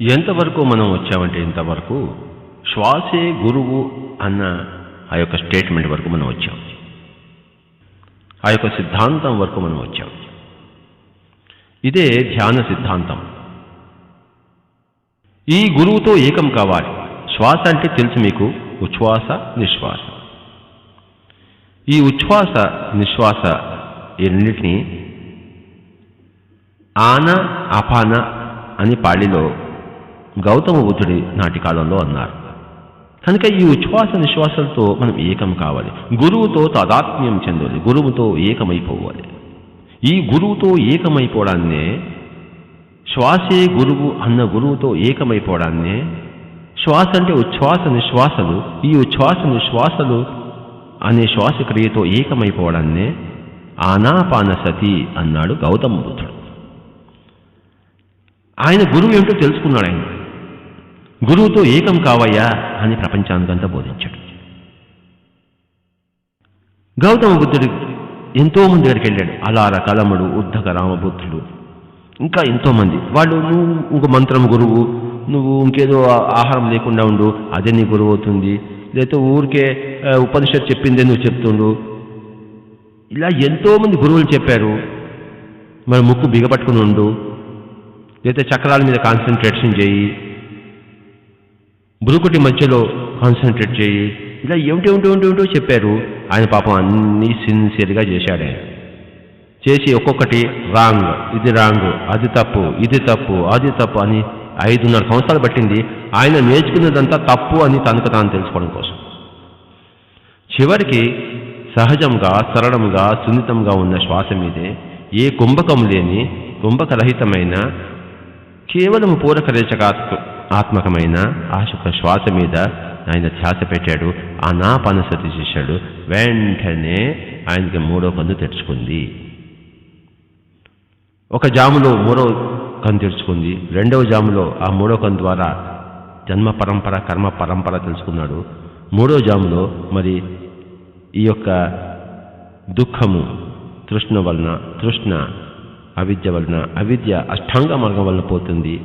ఎంతవరకు మనం వచ్చామంటే ఇంతవరకు శ్వాసే గురువు అన్న ఆ యొక్క స్టేట్మెంట్ వరకు మనం వచ్చాం. ఆ యొక్క సిద్ధాంతం వరకు మనం వచ్చాం. ఇదే ధ్యాన సిద్ధాంతం. ఈ గురువుతో ఏకం కావాలి. శ్వాస అంటే తెలుసు మీకు ఉచ్ఛ్వాస నిశ్వాస. ఈ ఉచ్ఛ్వాస నిశ్వాస ఈ రెండింటినీ ఆన అపాన అని పాళిలో గౌతమ బుద్ధుడి నాటి కాలంలో అన్నారు. కనుక ఈ ఉచ్ఛ్వాస నిశ్వాసంతో మనం ఏకం కావాలి. గురువుతో తాదాత్మ్యం చెందాలి. గురువుతో ఏకమైపోవాలి. ఈ గురువుతో ఏకమైపోవడాన్నే శ్వాసే గురువు అన్న గురువుతో ఏకమైపోవడాన్నే శ్వాస అంటే ఉచ్ఛ్వాస నిశ్వాసలు. ఈ ఉచ్ఛ్వాస నిశ్వాసలు అనే శ్వాసక్రియతో ఏకమైపోవడాన్నే ఆనాపాన సతి అన్నాడు గౌతమ బుద్ధుడు ఆయన గురువు ఏమిటో తెలుసుకున్నాడు ఆయన. గురువుతో ఏకం కావయ్యా అని ప్రపంచానికంతా బోధించాడు. గౌతమ బుద్ధుడు ఎంతోమంది దగ్గరికి వెళ్ళాడు. అలార కలముడు ఉద్ధక రామబుద్ధుడు ఇంకా ఎంతోమంది వాళ్ళు నువ్వు ఇంకో మంత్రం గురువు నువ్వు ఇంకేదో ఆహారం లేకుండా ఉండు అదే నీ గురువు అవుతుంది లేకపోతే ఊరికే ఆ, ఉపనిషత్ చెప్పిందే నువ్వు చెప్తుండు. ఇలా ఎంతోమంది గురువులు చెప్పారు. మరి ముక్కు బిగపట్టుకుని ఉండు. లేకపోతే చక్రాల మీద కాన్సన్ట్రేషన్ చేయి. బురుకుటి మధ్యలో కాన్సన్ట్రేట్ చేయి. ఇలా ఏమిటి ఏమిటి ఏమిటి ఏమిటో చెప్పారు. ఆయన పాపం అన్నీ సిన్సియర్గా చేశాడు ఆయన. చేసి ఒక్కొక్కటి రాంగ్ ఇది రాంగ్ అది తప్పు ఇది తప్పు అది తప్పు అని ఐదున్నర సంవత్సరాలు పట్టింది. ఆయన నేర్చుకున్నదంతా తప్పు అని తనకు తాను తెలుసుకోవడం కోసం. చివరికి సహజంగా సరళంగా సున్నితంగా ఉన్న శ్వాస మీదే ఏ కుంభకం లేని కుంభకరహితమైన కేవలం పూరక రేచకాత్మ ఆత్మకమైన ఆ యొక్క శ్వాస మీద ఆయన ధ్యాస పెట్టాడు. ఆ నా పనసతి చేశాడు. వెంటనే ఆయనకి మూడో కన్ను తెరుచుకుంది. ఒక జాములో మూడో కన్ను తెరుచుకుంది. రెండవ జాములో ఆ మూడో కన్ను ద్వారా జన్మ పరంపర కర్మ పరంపర తెలుసుకున్నాడు. మూడో జాములో మరి ఈ యొక్క దుఃఖము తృష్ణ వలన తృష్ణ అవిద్య వలన అవిద్య అష్టాంగ మార్గం వలన పోతుంది.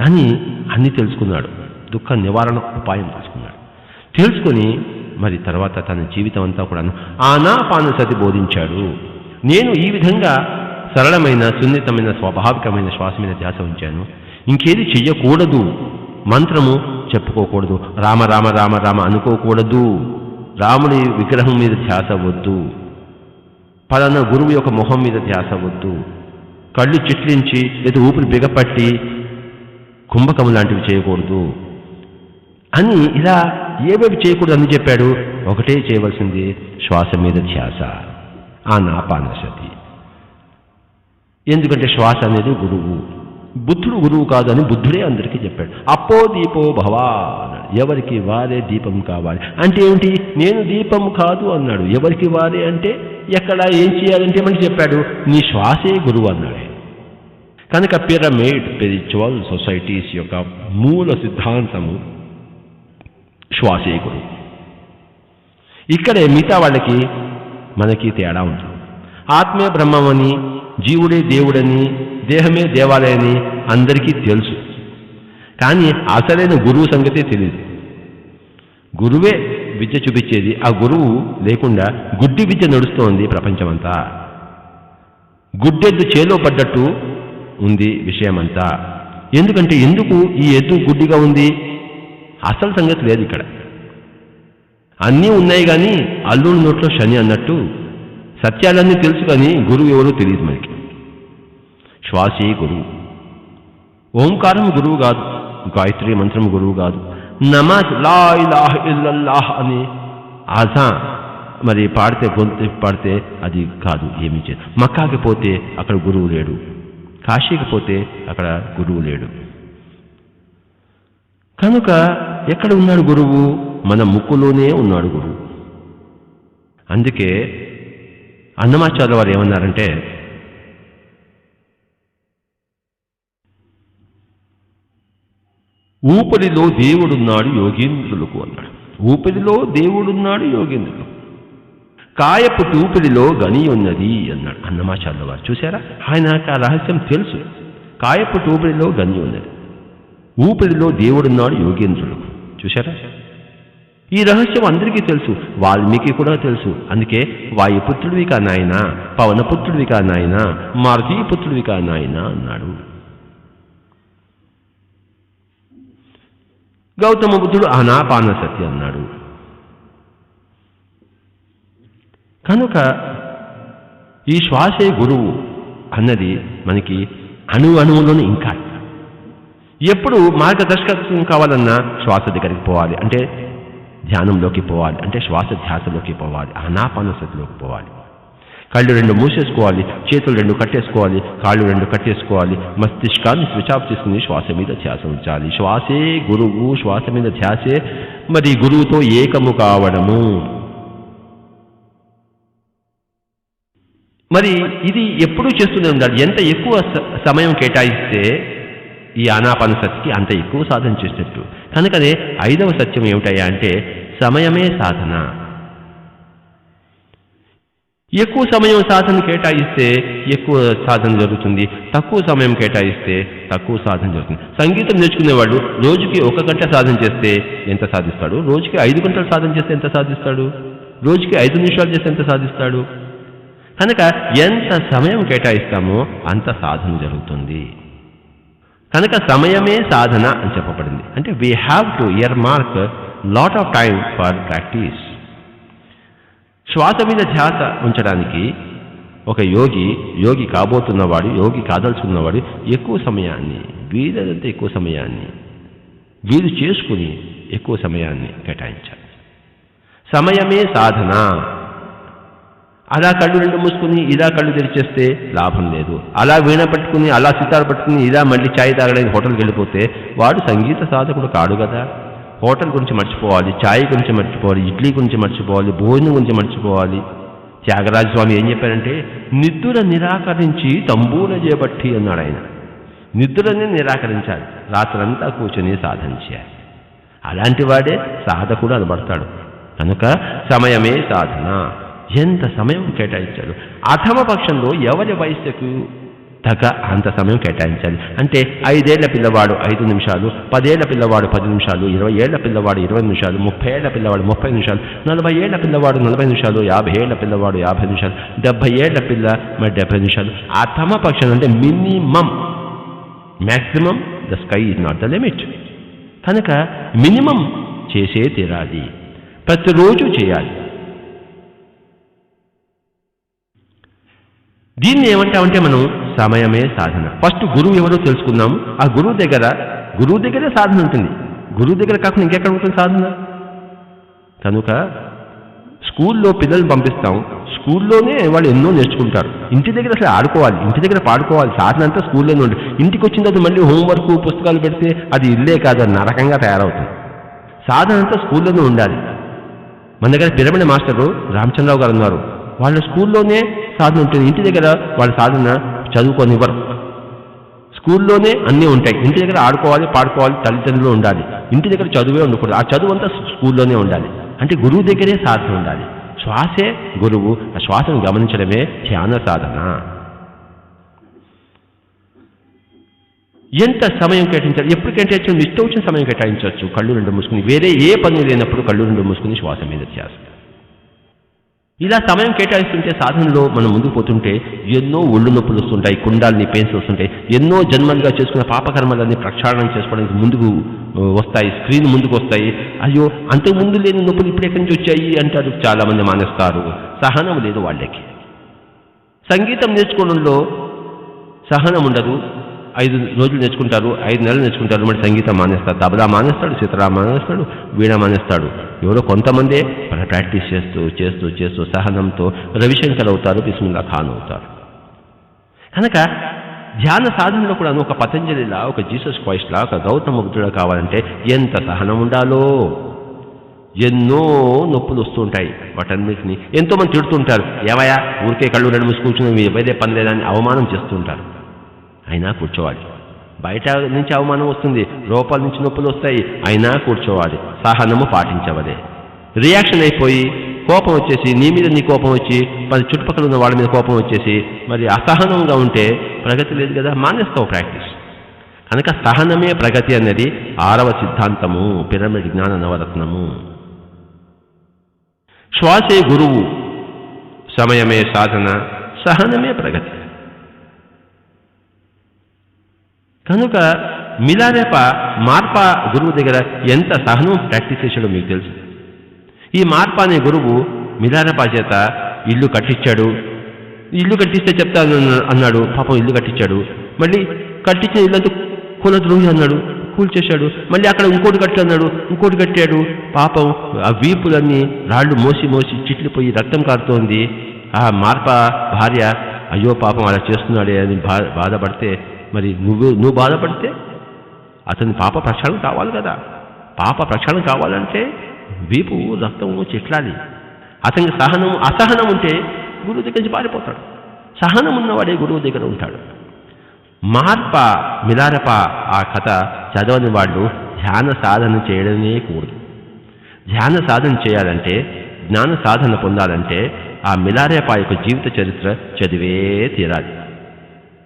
అని అన్ని తెలుసుకున్నాడు. దుఃఖ నివారణ ఉపాయం తెలుసుకున్నాడు తెలుసుకొని మరి తర్వాత తన జీవితం అంతా కూడా ఆనాపాన సతి బోధించాడు. నేను ఈ విధంగా సరళమైన సున్నితమైన స్వాభావికమైన శ్వాస మీద ధ్యాస ఉంచాను. ఇంకేది చెయ్యకూడదు. మంత్రము చెప్పుకోకూడదు. రామ రామ రామ రామ అనుకోకూడదు. రాముడి విగ్రహం మీద ధ్యాస వద్దు. పలానా గురువు యొక్క మొహం మీద ధ్యాస వద్దు. కళ్ళు చిట్లించి లేదా ఊపిరి బిగపట్టి కుంభకం లాంటివి చేయకూడదు అని ఇలా ఏవేవి చేయకూడదు అని చెప్పాడు. ఒకటే చేయవలసింది శ్వాస మీద ధ్యాస ఆ నాపానసతి ఎందుకంటే శ్వాస అనేది గురువు. బుద్ధుడు గురువు కాదు అని బుద్ధుడే అందరికీ చెప్పాడు. అప్పో దీపో భవా అన్నాడు. ఎవరికి వారే దీపం కావాలి? అంటే ఏమిటి? నేను దీపం కాదు అన్నాడు. ఎవరికి వారే అంటే ఎక్కడ ఏం చేయాలంటే మనకి చెప్పాడు. నీ శ్వాసే గురువు అన్నాడు. కనుక పిరమిడ్ స్పిరిచువల్ సొసైటీస్ యొక్క మూల సిద్ధాంతము శ్వాసే ఇక్కడే మిగతా వాళ్ళకి మనకి తేడా ఉంటుంది. ఆత్మే బ్రహ్మమని జీవుడే దేవుడని దేహమే దేవాలయని అందరికీ తెలుసు. కానీ అసలైన గురువు సంగతి తెలియదు గురువే విద్య చూపించేది ఆ గురువు లేకుండా గుడ్డి విద్య నడుస్తోంది ప్రపంచమంతా. గుడ్డెద్దు చేలో పడ్డట్టు ఉంది విషయమంతా. ఎందుకంటే ఎందుకు ఈ ఎద్దు గుడ్డిగా ఉంది? అసలు సంగతి లేదు ఇక్కడ. అన్నీ ఉన్నాయి కానీ అల్లుడి నోట్లో శని అన్నట్టు సత్యాలన్నీ తెలుసు కానీ గురువు ఎవరో తెలియదు మనకి. శ్వాసే గురువు. ఓంకారం గురువు కాదు. గాయత్రి మంత్రం గురువు కాదు. నమాజ్ లా ఇలాహ ఇల్లల్లాహ్ అని ఆజా మరి పాడితే గొంతు పాడితే అది కాదు ఏమీ చేయదు. మక్కాకి పోతే అక్కడ గురువు లేడు. కాశీకి పోతే అక్కడ గురువు లేడు. కనుక ఎక్కడ ఉన్నాడు గురువు? మన ముక్కులోనే ఉన్నాడు గురువు. అందుకే అన్నమాచార్య వారు ఏమన్నారంటే ఊపిరిలో దేవుడున్నాడు యోగేంద్రులకు అన్నాడు. ఊపిరిలో దేవుడున్నాడు యోగేంద్రులకు. కాయపు టూపిడిలో గని ఉన్నది అన్నాడు అన్నమాచార్యుల వారు. చూసారా ఆయనకు ఆ రహస్యం తెలుసు. కాయపు టూపిడిలో గని ఉన్నది. ఊపిరిలో దేవుడున్నాడు యోగేంద్రుడు. చూశారా? ఈ రహస్యం అందరికీ తెలుసు. వాల్మీకి కూడా తెలుసు. అందుకే వాయుపుత్రుడివి కా నాయన పవనపుత్రుడివి కా నాయన మారుతీపుత్రుడివి కా నాయన అన్నాడు. గౌతమ బుద్ధుడు అనాపాన సత్య అన్నాడు. కనుక ఈ శ్వాసే గురువు అన్నది మనకి అణు అణువులోనే ఇంకా ఎప్పుడు మార్గదర్శకత్వం కావాలన్నా శ్వాస దగ్గరికి పోవాలి. అంటే ధ్యానంలోకి పోవాలి. అంటే శ్వాస ధ్యాసలోకి పోవాలి. అనాపానసతిలోకి పోవాలి. కళ్ళు రెండు మూసేసుకోవాలి. చేతులు రెండు కట్టేసుకోవాలి. కాళ్ళు రెండు కట్టేసుకోవాలి. మస్తిష్కాన్ని స్విచ్ ఆఫ్ చేసుకుని శ్వాస మీద ధ్యాస ఉంచాలి. శ్వాసే గురువు. శ్వాస మీద ధ్యాసే మరి గురువుతో ఏకము కావడము. మరి ఇది ఎప్పుడూ చేస్తూనే ఉండాలి. ఎంత ఎక్కువ సమయం కేటాయిస్తే ఈ ఆనాపాన సతికి అంత ఎక్కువ సాధన చేసినట్టు. కనుకనే ఐదవ సత్యం ఏమిటయ్యా అంటే సమయమే సాధన. ఎక్కువ సమయం సాధన కేటాయిస్తే ఎక్కువ సాధన జరుగుతుంది. తక్కువ సమయం కేటాయిస్తే తక్కువ సాధన జరుగుతుంది. సంగీతం నేర్చుకునేవాడు రోజుకి ఒక గంట సాధన చేస్తే ఎంత సాధిస్తాడు? రోజుకి ఐదు గంటలు సాధన చేస్తే ఎంత సాధిస్తాడు? రోజుకి ఐదు నిమిషాలు చేస్తే ఎంత సాధిస్తాడు? కనుక ఎంత సమయం కేటాయిస్తామో అంత సాధన జరుగుతుంది. కనుక సమయమే సాధన అని చెప్పబడింది. అంటే we have to earmark lot of time for practice శ్వాస మీద ధ్యాస ఉంచడానికి ఒక యోగి యోగి కాబోతున్నవాడు యోగి కాదలుచుకున్నవాడు ఎక్కువ సమయాన్ని వీలైనంత ఎక్కువ సమయాన్ని వీలు చేసుకుని ఎక్కువ సమయాన్ని కేటాయించాలి. సమయమే సాధన. అలా కళ్ళు రెండు మూసుకుని ఇలా కళ్ళు తెరిచేస్తే లాభం లేదు. అలా వీణ పట్టుకుని అలా సితారు పట్టుకుని ఇలా మళ్ళీ ఛాయ్ తాగడానికి హోటల్కి వెళ్ళిపోతే వాడు సంగీత సాధకుడు కాడు కదా. హోటల్ గురించి మర్చిపోవాలి ఛాయ్ గురించి మర్చిపోవాలి ఇడ్లీ గురించి మర్చిపోవాలి భోజనం గురించి మర్చిపోవాలి. త్యాగరాజ స్వామి ఏం చెప్పారంటే నిద్దుల నిరాకరించి తంబూల చేపట్టి అన్నాడు ఆయన. నిద్రని నిరాకరించాలి రాత్రంతా కూర్చొని సాధన చేయాలి. అలాంటి వాడే సాధకుడు అనబడతాడు. కనుక సమయమే సాధన. ఎంత సమయం కేటాయించాడు? అథమ పక్షంలో ఎవరి వయస్సుకు తగ్గ అంత సమయం కేటాయించాలి? అంటే ఐదేళ్ళ పిల్లవాడు ఐదు నిమిషాలు పదేళ్ళ పిల్లవాడు పది నిమిషాలు ఇరవై ఏళ్ళ పిల్లవాడు ఇరవై నిమిషాలు ముప్పై ఏళ్ళ పిల్లవాడు ముప్పై నిమిషాలు నలభై ఏళ్ళ పిల్లవాడు నలభై నిమిషాలు యాభై ఏళ్ళ పిల్లవాడు యాభై నిమిషాలు డెబ్బై ఏళ్ళ పిల్ల మరి డెబ్బై నిమిషాలు. అథమ పక్షం అంటే minimum. Maximum the sky is not the limit. కనుక మినిమం చేసే తీరాలి. ప్రతిరోజు చేయాలి. దీన్ని ఏమంటామంటే మనం సమయమే సాధన. ఫస్ట్ గురువు ఎవరో తెలుసుకుందాము ఆ గురువు దగ్గర గురువు దగ్గరే సాధన ఉంటుంది. గురువు దగ్గర కాకుండా ఇంకెక్కడ ఉంటుంది సాధన? కనుక స్కూల్లో పిల్లల్ని పంపిస్తాం. స్కూల్లోనే వాళ్ళు ఎన్నో నేర్చుకుంటారు. ఇంటి దగ్గర అసలు ఆడుకోవాలి ఇంటి దగ్గర పాడుకోవాలి. సాధన అంతా స్కూల్లోనే ఉంటుంది ఇంటికి వచ్చిన తర్వాత మళ్ళీ హోంవర్క్ పుస్తకాలు పెడితే అది ఇల్లే కాదు నరకంగా తయారవుతుంది. సాధన అంతా స్కూల్లోనే ఉండాలి. మన దగ్గర పిరమిడ మాస్టరు రామచంద్రరావు గారు ఉన్నారు. వాళ్ళ స్కూల్లోనే సాధన ఉంటుంది. ఇంటి దగ్గర వాళ్ళ సాధన చదువుకోనివ్వరు. స్కూల్లోనే అన్నీ ఉంటాయి. ఇంటి దగ్గర ఆడుకోవాలి పాడుకోవాలి తల్లిదండ్రులు ఉండాలి. ఇంటి దగ్గర చదువే ఉండకూడదు. ఆ చదువు అంతా స్కూల్లోనే ఉండాలి. అంటే గురువు దగ్గరే సాధన ఉండాలి. శ్వాసే గురువు. ఆ శ్వాసను గమనించడమే ధ్యాన సాధన. ఎంత సమయం కేటాయించాలి? ఎప్పుడు కేటాయించాలి? ఇష్టం వచ్చిన సమయం కేటాయించవచ్చు. కళ్ళు రెండు మూసుకుని. వేరే ఏ పని లేనప్పుడు కళ్ళు రెండు మూసుకుని శ్వాస మీద ధ్యాస. ఇలా సమయం కేటాయిస్తుంటే సాధనలో మనం ముందుకు పోతుంటే ఎన్నో ఒళ్ళు నొప్పులు వస్తుంటాయి కుండాలని పెయిన్స్ వస్తుంటాయి. ఎన్నో జన్మలుగా చేసుకున్న పాపకర్మలన్నీ ప్రక్షాళన చేసుకోవడానికి ముందుకు వస్తాయి స్క్రీన్ ముందుకు వస్తాయి. అయ్యో అంతకు ముందు లేని నొప్పులు ఇప్పుడు ఎక్కడి నుంచి వచ్చాయి అంటారు చాలామంది మానేస్తారు. సహనం లేదు వాళ్ళకి. సంగీతం నేర్చుకోవడంలో సహనం ఉండదు. ఐదు రోజులు నేర్చుకుంటారు ఐదు నెలలు నేర్చుకుంటారు మరి సంగీతం మానేస్తారు. తబలా మానేస్తాడు సితరా మానేస్తాడు వీణ మానేస్తాడు. ఎవరో కొంతమందే ప్రాక్టీస్ చేస్తూ చేస్తూ చేస్తూ సహనంతో రవిశంకర్ అవుతారు బిస్మిల్లా ఖాన్ అవుతారు. కనుక ధ్యాన సాధనలో కూడా ఒక పతంజలిలా ఒక జీసస్ క్రైస్ట్లా ఒక గౌతమ బుద్ధుడా కావాలంటే ఎంత సహనం ఉండాలో? ఎన్నో నొప్పులు వస్తుంటాయి. వాటన్నిటిని ఎంతోమంది తిడుతుంటారు. ఏవయా ఊరికే కళ్ళు రెండు మూసి కూర్చుని వేరే పని లేదని అవమానం చేస్తుంటారు. అయినా కూర్చోవాలి. బయట నుంచి అవమానం వస్తుంది లోపల నుంచి నొప్పులు వస్తాయి అయినా కూర్చోవాలి. సహనము పాటించవలే. రియాక్షన్ అయిపోయి కోపం వచ్చేసి నీ మీద నీ కోపం వచ్చి మరి చుట్టుపక్కల ఉన్న వాళ్ళ మీద కోపం వచ్చేసి మరి అసహనంగా ఉంటే ప్రగతి లేదు కదా మానేస్తావు ప్రాక్టీస్. కనుక సహనమే ప్రగతి అనేది ఆరవ సిద్ధాంతము పిరమిడ్ జ్ఞాన నవరత్నము. శ్వాసే గురువు సమయమే సాధన సహనమే ప్రగతి. కనుక మిలారేప మార్ప గురువు దగ్గర ఎంత సహనం ప్రాక్టీస్ చేశాడో మీకు తెలుసు. ఈ మార్ప అనే గురువు మిలారేప చేత ఇల్లు కట్టించాడు ఇల్లు కట్టిస్తే చెప్తాను అన్నాడు. పాపం ఇల్లు కట్టించాడు మళ్ళీ కట్టించిన ఇల్లంతా కులద్రోహి అన్నాడు. కూల్చేశాడు. మళ్ళీ అక్కడ ఇంకోటి కట్టి అన్నాడు. ఇంకోటి కట్టాడు. పాపం ఆ వీపులన్నీ రాళ్ళు మోసి మోసి చిట్లిపోయి రక్తం కారుతోంది. ఆ మార్ప భార్య అయ్యో పాపం అలా చేస్తున్నాడే అని బా బాధపడితే మరి నువ్వు నువ్వు బాధపడితే అతని పాప ప్రక్షాళన కావాలి కదా. పాప ప్రక్షాళన కావాలంటే వీపు రక్తము చిట్లాలి అతనికి సహనం అసహనం ఉంటే గురువు దగ్గర నుంచి పారిపోతాడు. సహనం ఉన్నవాడే గురువు దగ్గర ఉంటాడు. మార్ప మిలారప ఆ కథ చదవని వాళ్ళు ధ్యాన సాధన చేయడమే కూడదు. ధ్యాన సాధన చేయాలంటే జ్ఞాన సాధన పొందాలంటే ఆ మిలారేప యొక్క జీవిత చరిత్ర చదివే తీరాలి.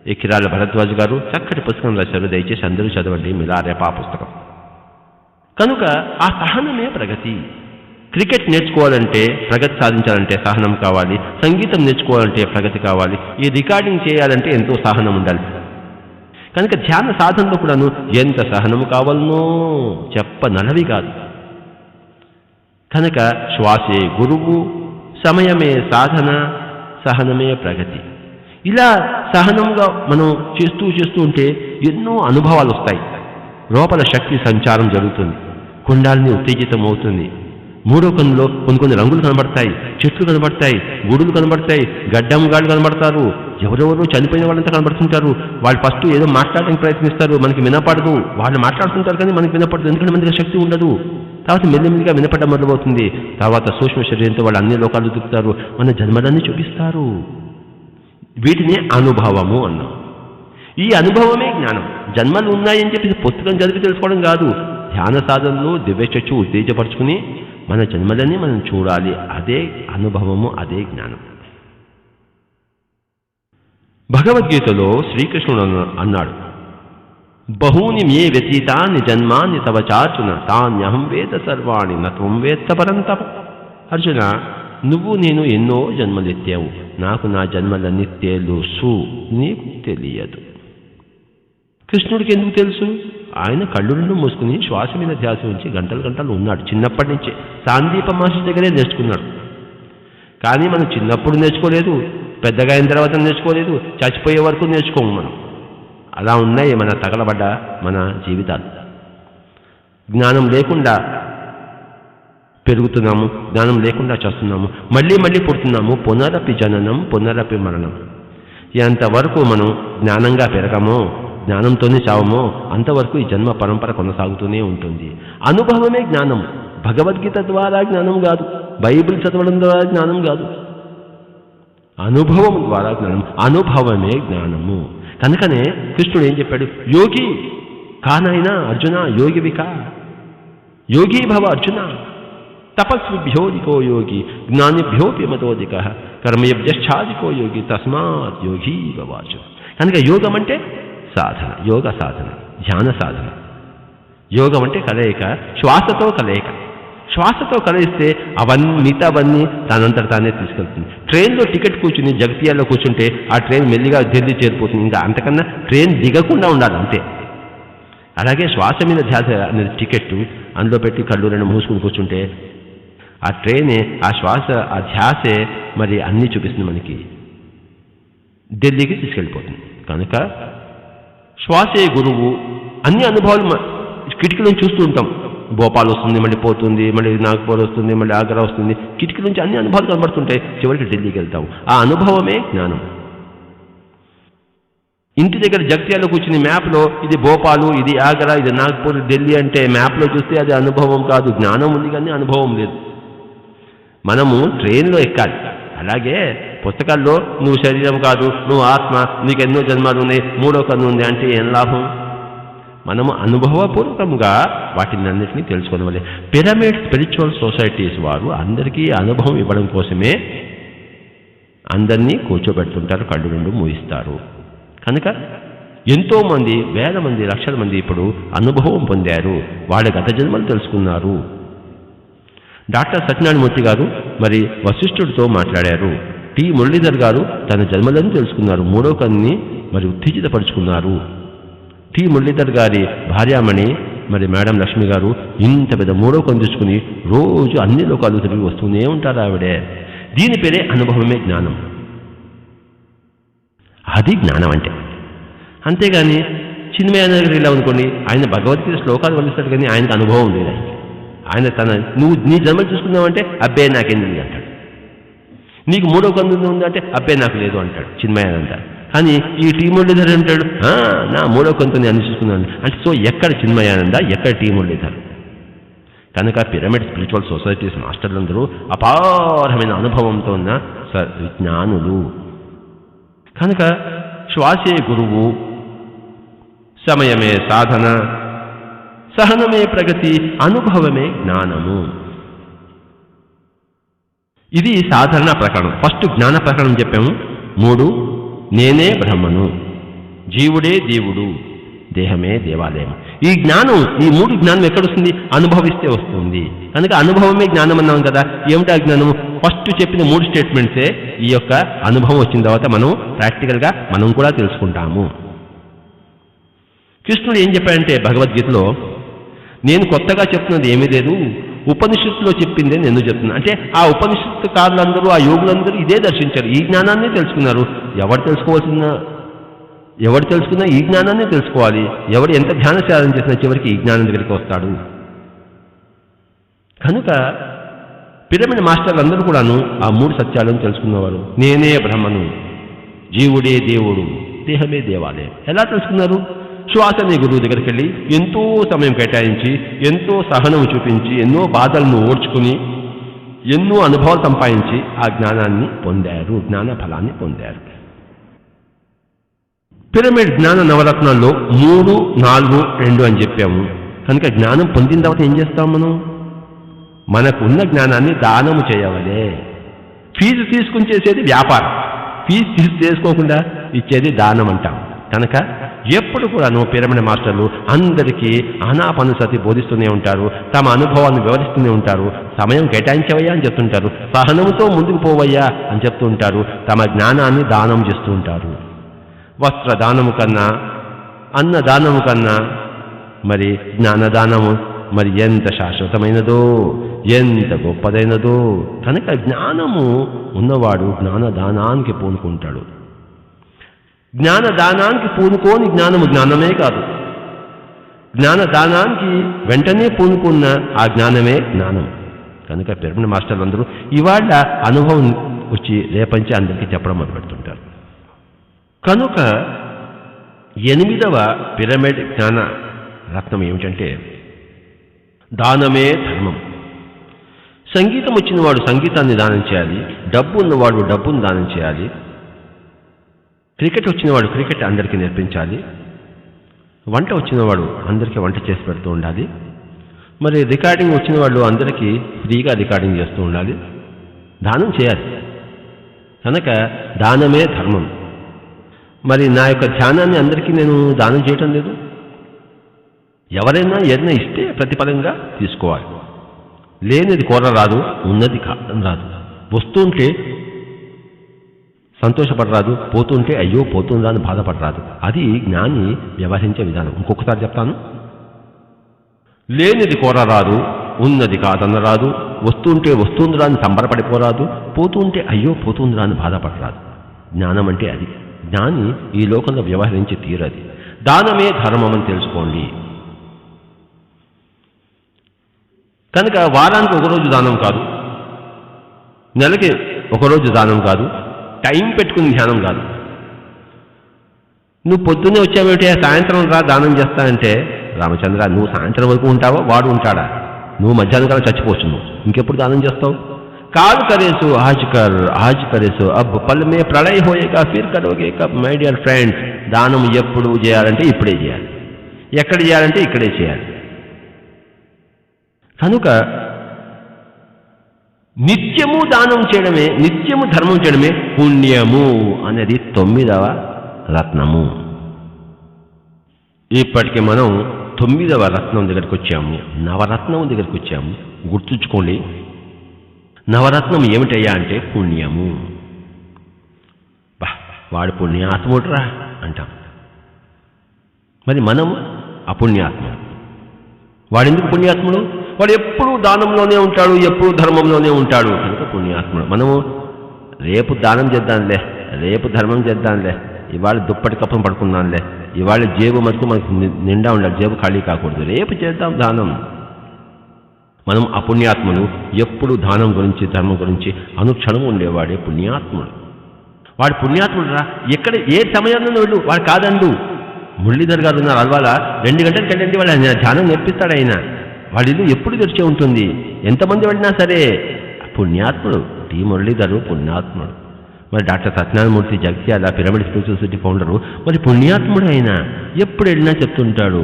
ఈ కిరాల భరద్వాజ్ గారు చక్కటి పుస్తకం రాశారు. దయచేసి అందరూ చదవండి. మిలారేపా పుస్తకం. కనుక ఆ సహనమే ప్రగతి. క్రికెట్ నేర్చుకోవాలంటే ప్రగతి సాధించాలంటే సహనం కావాలి. సంగీతం నేర్చుకోవాలంటే ప్రగతి కావాలి. ఈ రికార్డింగ్ చేయాలంటే ఎంతో సహనం ఉండాలి. కనుక ధ్యాన సాధనలో కూడాను ఎంత సహనము కావాలనో చెప్పనలవి కాదు. కనుక శ్వాసే గురువు సమయమే సాధన సహనమే ప్రగతి. ఇలా సహనంగా మనం చేస్తూ చేస్తూ ఉంటే ఎన్నో అనుభవాలు వస్తాయి. లోపల శక్తి సంచారం జరుగుతుంది. కుండాలని ఉత్తేజితం అవుతుంది మూడో కన్నులో కొన్ని కొన్ని రంగులు కనబడతాయి. చెట్లు కనబడతాయి. గుడులు కనబడతాయి. గడ్డం గాళ్ళు కనబడతారు. ఎవరెవరో చనిపోయిన వాళ్ళంతా కనబడుతుంటారు. వాళ్ళు ఫస్ట్ ఏదో మాట్లాడడానికి ప్రయత్నిస్తారు. మనకి వినపడదు. వాళ్ళు మాట్లాడుతుంటారు కానీ మనకి వినపడదు. ఎందుకంటే మనకి శక్తి ఉండదు. తర్వాత మెల్లిమెల్లిగా వినపడడం మొదలవుతుంది తర్వాత సూక్ష్మ శరీరంతో వాళ్ళు అన్ని లోకాలు దిక్కుతారు మన జన్మలన్నీ చూపిస్తారు. వీటిని అనుభవము అన్నాం. ఈ అనుభవమే జ్ఞానం. జన్మలు ఉన్నాయని చెప్పి పుస్తకం చదివి తెలుసుకోవడం కాదు. ధ్యాన సాధనలో దివ్యచచ్చు ఉత్తేజపరుచుకుని మన జన్మలన్నీ మనం చూడాలి. అదే అనుభవము అదే జ్ఞానం. భగవద్గీతలో శ్రీకృష్ణుడు అన్నాడు. బహూని మే వ్యతీతాన్ని జన్మాన్ని తవ చార్చున తాన్యహం వేద సర్వాణి నత్వం వేత్త పరంతప అర్జున నువ్వు నేను ఎన్నో జన్మలెత్తావు. నాకు నా జన్మలన్నీ తెలుసు నీకు తెలియదు. కృష్ణుడికి ఎందుకు తెలుసు? ఆయన కళ్ళు మూసుకుని శ్వాస మీద ధ్యాస ఉంచి గంటలు గంటలు ఉన్నాడు. చిన్నప్పటి నుంచే సాందీప మహర్షి దగ్గరే నేర్చుకున్నాడు. కానీ మనం చిన్నప్పుడు నేర్చుకోలేదు పెద్దగా అయిన తర్వాత నేర్చుకోలేదు చచ్చిపోయే వరకు నేర్చుకోము మనం. అలా ఉన్నాయి మన తగలబడ్డ మన జీవితాలు. జ్ఞానం లేకుండా పెరుగుతున్నాము జ్ఞానం లేకుండా చేస్తున్నాము మళ్ళీ మళ్ళీ పుడుతున్నాము పునరపి జననం పునరపి మరణం. ఎంతవరకు మనం జ్ఞానంగా పెరగమో జ్ఞానంతోనే చావమో అంతవరకు ఈ జన్మ పరంపర కొనసాగుతూనే ఉంటుంది. అనుభవమే జ్ఞానం. భగవద్గీత ద్వారా జ్ఞానం కాదు. బైబిల్ చదవడం ద్వారా జ్ఞానం కాదు. అనుభవం ద్వారా జ్ఞానం. అనుభవమే జ్ఞానము. కనుకనే కృష్ణుడు ఏం చెప్పాడు? యోగి కానైనా అర్జున? యోగివిక కా? యోగి భవ అర్జున? తపస్విభ్యోధికో యోగి జ్ఞానిభ్యోపి మతోధిక కర్మయభ్యశ్చాధికో యోగి తస్మాత్ యోగి భవ కనుక యోగం అంటే సాధన యోగ సాధన ధ్యాన సాధన. యోగం అంటే కలయిక శ్వాసతో కలయిక. శ్వాసతో కలయిస్తే అవన్నీ మిగతావన్నీ తనంతట తానే తీసుకెళ్తుంది. ట్రైన్లో టికెట్ కూర్చుని జగతియాల్లో కూర్చుంటే ఆ ట్రైన్ మెల్లిగా ఢిల్లీ చేరిపోతుంది. ఇంకా అంతకన్నా ట్రైన్ దిగకుండా ఉండాలి అంతే. అలాగే శ్వాస మీద ధ్యాస అనేది టికెట్ అందులో పెట్టి కళ్ళు రెండు మూసుకుని కూర్చుంటే ఆ ట్రైనే ఆ శ్వాస ఆ ధ్యాసే మరి అన్నీ చూపిస్తుంది మనకి. ఢిల్లీకి తీసుకెళ్ళిపోతుంది. కనుక శ్వాసే గురువు. అన్ని అనుభవాలు కిటికీ నుంచి చూస్తూ ఉంటాం. భోపాల్ వస్తుంది మళ్ళీ పోతుంది మళ్ళీ నాగ్పూర్ వస్తుంది మళ్ళీ ఆగ్రా వస్తుంది. కిటికీ నుంచి అన్ని అనుభవాలు కనబడుతుంటాయి. చివరికి ఢిల్లీకి వెళ్తాం. ఆ అనుభవమే జ్ఞానం. ఇంటి దగ్గర జగ్త్యాలో కూర్చుని మ్యాప్లో ఇది భోపాలు ఇది ఆగ్రా ఇది నాగ్పూర్ ఢిల్లీ అంటే మ్యాప్లో చూస్తే అది అనుభవం కాదు. జ్ఞానం ఉంది కానీ అనుభవం లేదు. మనము ట్రైన్లో ఎక్కాలి. అలాగే పుస్తకాల్లో నువ్వు శరీరం కాదు నువ్వు ఆత్మ నీకు ఎన్నో జన్మాలు ఉన్నాయి మూడో కన్ను ఉంది అంటే ఏం లాభం? మనము అనుభవపూర్వకంగా వాటిని అన్నింటినీ తెలుసుకోవాలి పిరమిడ్ స్పిరిచువల్ సొసైటీస్ వారు అందరికీ అనుభవం ఇవ్వడం కోసమే అందరినీ కూర్చోబెడుతుంటారు కళ్ళు రెండు మూయిస్తారు. కనుక ఎంతోమంది వేల మంది లక్షల మంది ఇప్పుడు అనుభవం పొందారు. వాళ్ళ గత జన్మలు తెలుసుకున్నారు. డాక్టర్ సత్యనారాయణమూర్తి గారు మరి వశిష్ఠుడితో మాట్లాడారు. టి. మురళీధర్ గారు తన జన్మలను తెలుసుకున్నారు. మూడో కన్ని మరి ఉత్తేజితపరుచుకున్నారు. టి. మురళీధర్ గారి భార్యామణి మరి మేడం లక్ష్మి గారు ఇంత పెద్ద మూడో కన్ను తెచ్చుకుని రోజు అన్ని లోకాలు తిరిగి వస్తూనే ఉంటారు ఆవిడే. దీని పేరే అనుభవమే జ్ఞానం. అది జ్ఞానం అంటే. అంతేగాని చిన్మయానగర్ ఇలా అనుకోండి ఆయన భగవద్గీత శ్లోకాలు వల్లిస్తాడు కానీ ఆయనకు అనుభవం లేదు ఆయనకి. ఆయన తన నువ్వు నీ జన్మలు చూసుకున్నావంటే అబ్బే నాకేంది అంటాడు. నీకు మూడో కందు ఉందంటే అబ్బే నాకు లేదు అంటాడు చిన్మయానంద. కానీ ఈ టీ మురళీధర్ అంటాడు నా మూడో కంతు నేను చూసుకున్నాను అంటే సో ఎక్కడ చిన్మయానంద ఎక్కడ టీ మురళీధర్ కనుక పిరమిడ్ స్పిరిచువల్ సొసైటీస్ మాస్టర్లందరూ అపారమైన అనుభవంతో ఉన్న స- జ్ఞానులు. కనుక శ్వాసే గురువు సమయమే సాధన సహనమే ప్రగతి అనుభవమే జ్ఞానము. ఇది సాధారణ ప్రకరణం. ఫస్ట్ జ్ఞాన ప్రకరణం చెప్పాము. మూడు నేనే బ్రహ్మను. జీవుడే దేవుడు దేహమే దేవాలయం. ఈ జ్ఞానం ఈ మూడు జ్ఞానం ఎక్కడొస్తుంది? అనుభవిస్తే వస్తుంది. కనుక అనుభవమే జ్ఞానం అన్నాం కదా ఏమిటా జ్ఞానం ఫస్ట్ చెప్పిన మూడు స్టేట్మెంట్సే ఈ యొక్క అనుభవం వచ్చిన తర్వాత మనం ప్రాక్టికల్గా మనం కూడా తెలుసుకుంటాము. కృష్ణుడు ఏం చెప్పాడంటే భగవద్గీతలో నేను కొత్తగా చెప్తున్నది ఏమీ లేదు. ఉపనిషత్తులో చెప్పిందే నేను చెప్తున్నా. అంటే ఆ ఉపనిషత్తు కారులందరూ ఆ యోగులందరూ ఇదే దర్శించారు. ఈ జ్ఞానాన్ని తెలుసుకున్నారు. ఎవరు తెలుసుకోవాల్సిన ఎవరు తెలుసుకున్నా ఈ జ్ఞానాన్ని తెలుసుకోవాలి. ఎవరు ఎంత ధ్యాన సాధన చేసినా చివరికి ఈ జ్ఞానం దగ్గరికి వస్తాడు. కనుక పిరమిడ్ మాస్టర్లు అందరూ కూడాను ఆ మూడు సత్యాలను తెలుసుకున్నవారు. నేనే బ్రహ్మను జీవుడే దేవుడు దేహమే దేవాలయం. ఎలా తెలుసుకున్నారు? శ్వాసని గురువు దగ్గరికి వెళ్ళి ఎంతో సమయం కేటాయించి ఎంతో సహనం చూపించి ఎన్నో బాధలను ఓడ్చుకుని ఎన్నో అనుభవాలు సంపాదించి ఆ జ్ఞానాన్ని పొందారు జ్ఞాన ఫలాన్ని పొందారు. పిరమిడ్ జ్ఞాన నవరత్నాల్లో మూడు నాలుగు రెండు అని చెప్పాము. కనుక జ్ఞానం పొందిన తర్వాత ఏం చేస్తాం మనం? మనకున్న జ్ఞానాన్ని దానము చేయవలే. ఫీజు తీసుకుని చేసేది వ్యాపారం. ఫీజు తీసి చేసుకోకుండా ఇచ్చేది దానం అంటాం కనుక ఎప్పుడు కూడాను పిరమిడ్ మాస్టర్లు అందరికీ అనాపనుసతి బోధిస్తూనే ఉంటారు తమ అనుభవాన్ని వివరిస్తూనే ఉంటారు సమయం కేటాయించవయ్యా అని చెప్తుంటారు సహనంతో ముందుకు పోవయ్యా అని చెప్తూ ఉంటారు తమ జ్ఞానాన్ని దానం చేస్తూ ఉంటారు. వస్త్ర దానము కన్నా అన్నదానము కన్నా మరి జ్ఞానదానము మరి ఎంత శాశ్వతమైనదో ఎంత గొప్పదైనదో కనుక జ్ఞానము ఉన్నవాడు జ్ఞానదానానికి పూనుకుంటాడు. జ్ఞానదానానికి పూనుకోని జ్ఞానము జ్ఞానమే కాదు. జ్ఞానదానానికి వెంటనే పూనుకున్న ఆ జ్ఞానమే జ్ఞానం. కనుక పిరమిడ్ మాస్టర్లు అందరూ ఇవాళ అనుభవం వచ్చి రేపంచి అందరికీ చెప్పడం మొదలు పెడుతుంటారు. కనుక ఎనిమిదవ పిరమిడ్ జ్ఞాన రత్నం ఏమిటంటే దానమే ధర్మం. సంగీతం వచ్చినవాడు సంగీతాన్ని దానం చేయాలి డబ్బు ఉన్నవాడు డబ్బును దానం చేయాలి క్రికెట్ వచ్చినవాడు క్రికెట్ అందరికీ నేర్పించాలి. వంట వచ్చినవాడు అందరికీ వంట చేసి పెడుతూ ఉండాలి. మరి రికార్డింగ్ వచ్చిన వాళ్ళు అందరికీ ఫ్రీగా రికార్డింగ్ చేస్తూ ఉండాలి. దానం చేయాలి. కనుక దానమే ధర్మం. మరి నా యొక్క ధ్యానాన్ని అందరికీ నేను దానం చేయటం లేదు. ఎవరైనా ఏదైనా ఇస్తే ప్రతిఫలంగా తీసుకోవాలి. లేనిది కోర రాదు ఉన్నది కారణం రాదు. వస్తుంటే సంతోషపడరాదు పోతుంటే అయ్యో పోతుందా అని బాధపడరాదు. అది జ్ఞాని వ్యవహరించే విధానం. ఇంకొకసారి చెప్తాను. లేనిది కోరరాదు ఉన్నది కాదనరాదు వస్తుంటే వస్తుందిరా అని సంబరపడిపోరాదు పోతుంటే అయ్యో పోతుందిరా అని బాధపడరాదు. జ్ఞానం అంటే అది. జ్ఞాని ఈ లోకంలో వ్యవహరించి తీరది. దానమే ధర్మం అని తెలుసుకోండి. కనుక వారానికి ఒకరోజు దానం కాదు. నెలకి ఒకరోజు దానం కాదు. టైం పెట్టుకుని ధ్యానం కాదు. నువ్వు పొద్దున్నే వచ్చావేమిటి? సాయంత్రం రా దానం చేస్తా అంటే రామచంద్ర నువ్వు సాయంత్రం వరకు ఉంటావా? వాడు ఉంటాడా? నువ్వు మధ్యాహ్నం కాలం చచ్చిపోవచ్చు నువ్వు. ఇంకెప్పుడు దానం చేస్తావు? కాదు కరేసు ఆజ్ కర్ ఆజ్ కరేసు అబ్ పల్ మే ప్రళయ హోయేగా ఫిర్ కరోగే కబ్ మై డియర్ ఫ్రెండ్స్ దానం ఎప్పుడు చేయాలంటే ఇప్పుడే చేయాలి. ఎక్కడ చేయాలంటే ఇక్కడే చేయాలి. కనుక నిత్యము దానం చేయడమే నిత్యము ధర్మం చేయడమే పుణ్యము అనేది తొమ్మిదవ రత్నము. ఇప్పటికీ మనం తొమ్మిదవ రత్నం దగ్గరికి వచ్చాము. నవరత్నం దగ్గరికి వచ్చాము. గుర్తుంచుకోండి. నవరత్నం ఏమిటయ్యా అంటే పుణ్యము. బా వాడు పుణ్యాత్ముడురా అంటాం. మరి మనం అపుణ్యాత్మ. వాడెందుకు పుణ్యాత్ముడు? వాడు ఎప్పుడు దానంలోనే ఉంటాడు ఎప్పుడు ధర్మంలోనే ఉంటాడు. కనుక పుణ్యాత్ముడు మనము రేపు దానం చేద్దాంలే రేపు ధర్మం చేద్దాంలే ఇవాళ దుప్పటి కప్పం పడుకుందాంలే ఇవాళ జేబు మటుకు మనకు ని- నిండా ఉండాలి జేబు ఖాళీ కాకూడదు. రేపు చేద్దాం దానం. మనం అపుణ్యాత్ములు ఎప్పుడు దానం గురించి ధర్మం గురించి అనుక్షణం ఉండేవాడే పుణ్యాత్ముడు. వాడు పుణ్యాత్ముడు రా ఎక్కడ ఏ సమయంలో వెళ్ళు వాడు కాదండు. మురళీధర్ గారు ఉన్నారు అల్వాల? రెండు గంటలకి వెళ్ళండి వాళ్ళు ధ్యానం నేర్పిస్తాడు ఆయన. వాడి ఇల్లు ఎప్పుడు తెరిచే ఉంటుంది? ఎంతమంది వెళ్ళినా సరే. పుణ్యాత్ముడు టి మురళీధరు పుణ్యాత్ముడు. మరి doctor Satyanarayanamurthy Jagtial pyramid spiritual society founder మరి పుణ్యాత్ముడు అయినా ఎప్పుడు వెళ్ళినా చెప్తుంటాడు.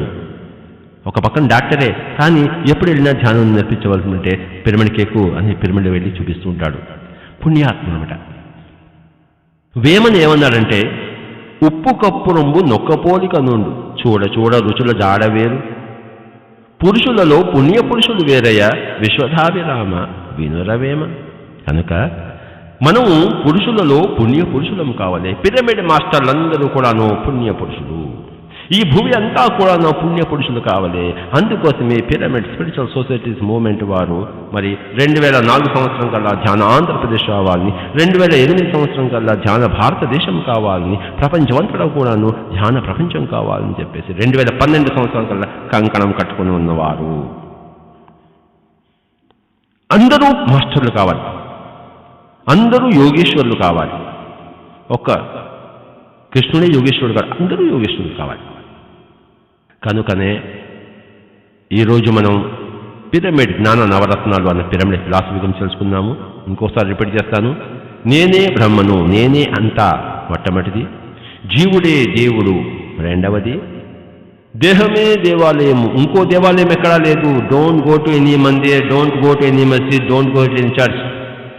ఒక పక్కన డాక్టరే కానీ ఎప్పుడు వెళ్ళినా ధ్యానం నేర్పించవలసి ఉంటే పిరమిడ్ కేకు అని పిరమిడ్ వెళ్ళి చూపిస్తూ ఉంటాడు పుణ్యాత్మ అనమాట వేమని ఏమన్నాడంటే ఉప్పు కప్పు రొంబు నొక్కపోలిక నుండు చూడ చూడ రుచుల జాడ వేరు. పురుషులలో పుణ్య పురుషులు వేరయ్య. విశ్వధాభిరామ వినురవేమ. కనుక మనము పురుషులలో పుణ్యపురుషులం కావాలి. పిరమిడ్ మాస్టర్లందరూ కూడాను పుణ్యపురుషులు ఈ భూమి అంతా కూడా నా పుణ్య పురుషులు కావాలి. అందుకోసమే పిరమిడ్ స్పిరిచువల్ సొసైటీస్ మూవ్మెంట్ వారు మరి రెండు వేల నాలుగు సంవత్సరం కల్లా ధ్యాన ఆంధ్రప్రదేశ్ కావాలని రెండు వేల ఎనిమిది సంవత్సరం కల్లా ధ్యాన భారతదేశం కావాలని ప్రపంచమంతటా కూడాను ధ్యాన ప్రపంచం కావాలని చెప్పేసి రెండు వేల పన్నెండు సంవత్సరం కల్లా కంకణం కట్టుకుని ఉన్నవారు. అందరూ మాస్టర్లు కావాలి. అందరూ యోగేశ్వరులు కావాలి. ఒక్క కృష్ణుడే యోగేశ్వరుడు కాదు అందరూ యోగేశ్వరుడు కావాలి. కనుకనే ఈరోజు మనం పిరమిడ్ జ్ఞాన నవరత్నాలు అన్న పిరమిడ్ ఫిలాసఫీ గురించి తెలుసుకుందాము. ఇంకోసారి రిపీట్ చేస్తాను. నేనే బ్రహ్మను నేనే అంతా మొట్టమొదటిది. జీవుడే దేవుడు రెండవది. దేహమే దేవాలయము ఇంకో దేవాలయం ఎక్కడా లేదు. Don't go to any mandir don't go to any masjid don't go to any church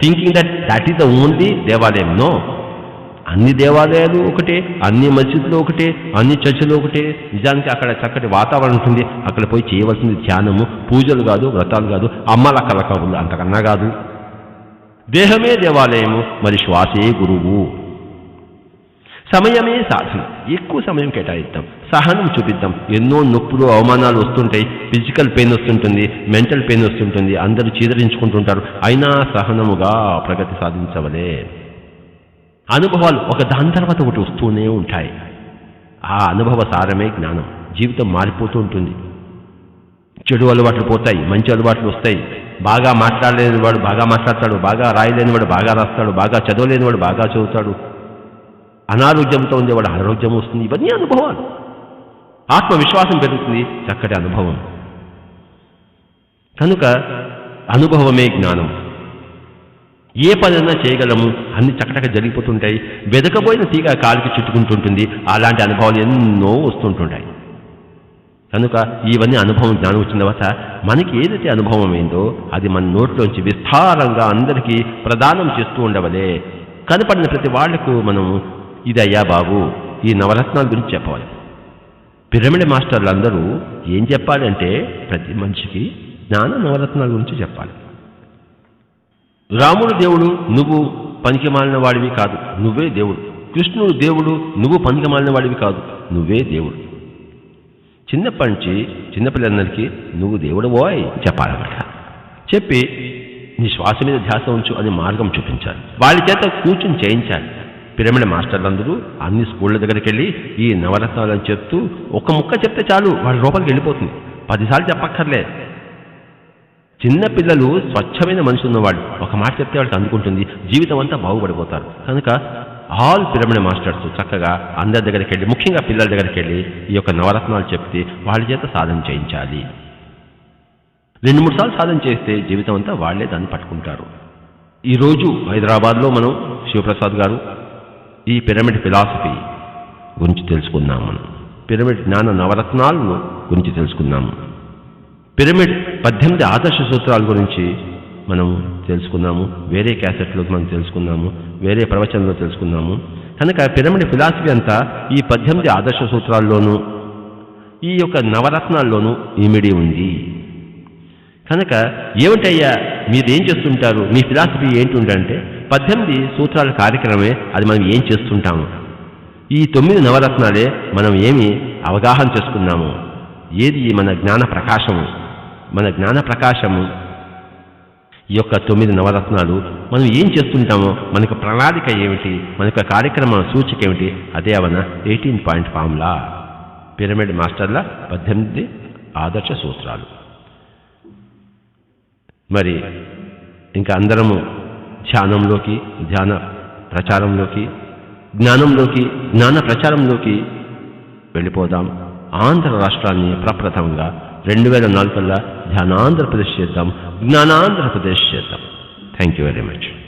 thinking that that is the only devalayam no అన్ని దేవాలయాలు ఒకటే అన్ని మస్జిద్లు ఒకటే అన్ని చర్చలు ఒకటే. నిజానికి అక్కడ చక్కటి వాతావరణం ఉంటుంది. అక్కడ పోయి చేయవలసింది ధ్యానము. పూజలు కాదు వ్రతాలు కాదు. అమ్మల కలకబులు అంతకన్నా కాదు. దేహమే దేవాలయము మరి శ్వాసే గురువు. సమయమే సాధన. ఎక్కువ సమయం కేటాయిద్దాం. సహనం చూపిద్దాం. ఎన్నో నొప్పులు అవమానాలు వస్తుంటాయి. ఫిజికల్ పెయిన్ వస్తుంటుంది మెంటల్ పెయిన్ వస్తుంటుంది. అందరూ చీదరించుకుంటుంటారు. అయినా సహనముగా ప్రగతి సాధించవలే. అనుభవాలు ఒక దాని తర్వాత ఒకటి వస్తూనే ఉంటాయి. ఆ అనుభవ సారమే జ్ఞానం. జీవితం మారిపోతూ ఉంటుంది. చెడు అలవాట్లు పోతాయి మంచి అలవాట్లు వస్తాయి. బాగా మాట్లాడలేని వాడు బాగా మాట్లాడతాడు బాగా రాయలేని వాడు బాగా రాస్తాడు బాగా చదవలేని వాడు బాగా చదువుతాడు. అనారోగ్యంతో ఉండేవాడు ఆరోగ్యం వస్తుంది. ఇవన్నీ అనుభవాలు. ఆత్మవిశ్వాసం పెరుగుతుంది. చక్కటి అనుభవం. కనుక అనుభవమే జ్ఞానం. ఏ పనైనా చేయగలము? అన్ని చక్కటగా జరిగిపోతుంటాయి. వెదకపోయిన తీగ కాలికి చుట్టుకుంటుంటుంది. అలాంటి అనుభవాలు ఎన్నో వస్తుంటుంటాయి. కనుక ఇవన్నీ అనుభవం జ్ఞానం వచ్చిన తర్వాత మనకి ఏదైతే అనుభవం అయిందో అది మన నోట్లోంచి విస్తారంగా అందరికీ ప్రదానం చేస్తూ ఉండవలే. కనపడిన ప్రతి వాళ్ళకు మనం అయ్యా బాబు ఈ నవరత్నాల గురించి చెప్పవాలి. పిరమిడ్ మాస్టర్లు అందరూ ఏం చెప్పాలంటే ప్రతి మనిషికి జ్ఞాన నవరత్నాల గురించి చెప్పాలి. రాముడు దేవుడు నువ్వు పనికిమాలిన వాడివి కాదు. నువ్వే దేవుడు. కృష్ణుడు దేవుడు నువ్వు పనికిమాలిన వాడివి కాదు. నువ్వే దేవుడు. చిన్నప్పటి నుంచి చిన్నపిల్లలందరికీ నువ్వు దేవుడు పోయ్ చెప్పాలన్నమాట. చెప్పి నీ శ్వాస మీద ధ్యాస ఉంచు అని మార్గం చూపించాలి. వాళ్ళ చేత కూర్చుని చేయించాలి. పిరమిడ్ మాస్టర్లందరూ అన్ని స్కూళ్ళ దగ్గరికి వెళ్ళి ఈ నవరత్నాలు చెప్తూ ఒక ముక్క చెప్తే చాలు వాళ్ళ లోపలికి వెళ్ళిపోతుంది. పదిసార్లు చెప్పక్కర్లే. చిన్నపిల్లలు స్వచ్ఛమైన మనిషి ఉన్నవాడు. ఒక మాట చెప్తే వాళ్ళకి అందుకుంటుంది. జీవితం అంతా బాగుపడిపోతారు. కనుక ఆల్ పిరమిడ్ మాస్టర్స్ చక్కగా అందరి దగ్గరికి వెళ్ళి ముఖ్యంగా పిల్లల దగ్గరికి వెళ్ళి ఈ యొక్క నవరత్నాలు చెప్తే వాళ్ళ చేత సాధన చేయించాలి. రెండు మూడు సార్లు సాధన చేస్తే జీవితం అంతా వాళ్ళే దాన్ని పట్టుకుంటారు. ఈరోజు హైదరాబాద్లో మనం శివప్రసాద్ గారు ఈ పిరమిడ్ ఫిలాసఫీ గురించి తెలుసుకుందాం మనం. పిరమిడ్ జ్ఞాన నవరత్నాలను గురించి తెలుసుకుందాము పిరమిడ్ పద్దెనిమిది ఆదర్శ సూత్రాల గురించి మనం తెలుసుకున్నాము. వేరే క్యాసెట్లో మనం తెలుసుకున్నాము. వేరే ప్రవచనంలో తెలుసుకున్నాము. కనుక పిరమిడ్ ఫిలాసఫీ అంతా ఈ పద్దెనిమిది ఆదర్శ సూత్రాల్లోనూ ఈ యొక్క నవరత్నాల్లోనూ ఇమిడి ఉంది. కనుక ఏమిటయ్యా మీరేం చేస్తుంటారు? మీ ఫిలాసఫీ ఏంటి ఉందంటే పద్దెనిమిది సూత్రాల కార్యక్రమమే అది మనం ఏం చేస్తుంటాము? ఈ తొమ్మిది నవరత్నాలే మనం ఏమి అవగాహన చేసుకున్నాము? ఏది మన జ్ఞాన ప్రకాశము? మన జ్ఞాన ప్రకాశము ఈ యొక్క తొమ్మిది నవరత్నాలు మనం ఏం చేస్తుంటామో మనకు ప్రణాళిక ఏమిటి? మన యొక్క సూచిక ఏమిటి? అదే అవన ఎయిటీన్ పాయింట్ ఫామ్లా పిరమిడ్ మాస్టర్ల పద్దెనిమిది ఆదర్శ సూత్రాలు. మరి ఇంకా అందరము ధ్యానంలోకి ధ్యాన ప్రచారంలోకి జ్ఞానంలోకి జ్ఞాన ప్రచారంలోకి వెళ్ళిపోదాం. ఆంధ్ర రాష్ట్రాన్ని ప్రప్రథమంగా రెండు వేల నాలుగు కల్లా ధ్యానాంధ్రప్రదేశ్ చేద్దాం. జ్ఞానాంధ్రప్రదేశ్ చేద్దాం. Thank you very much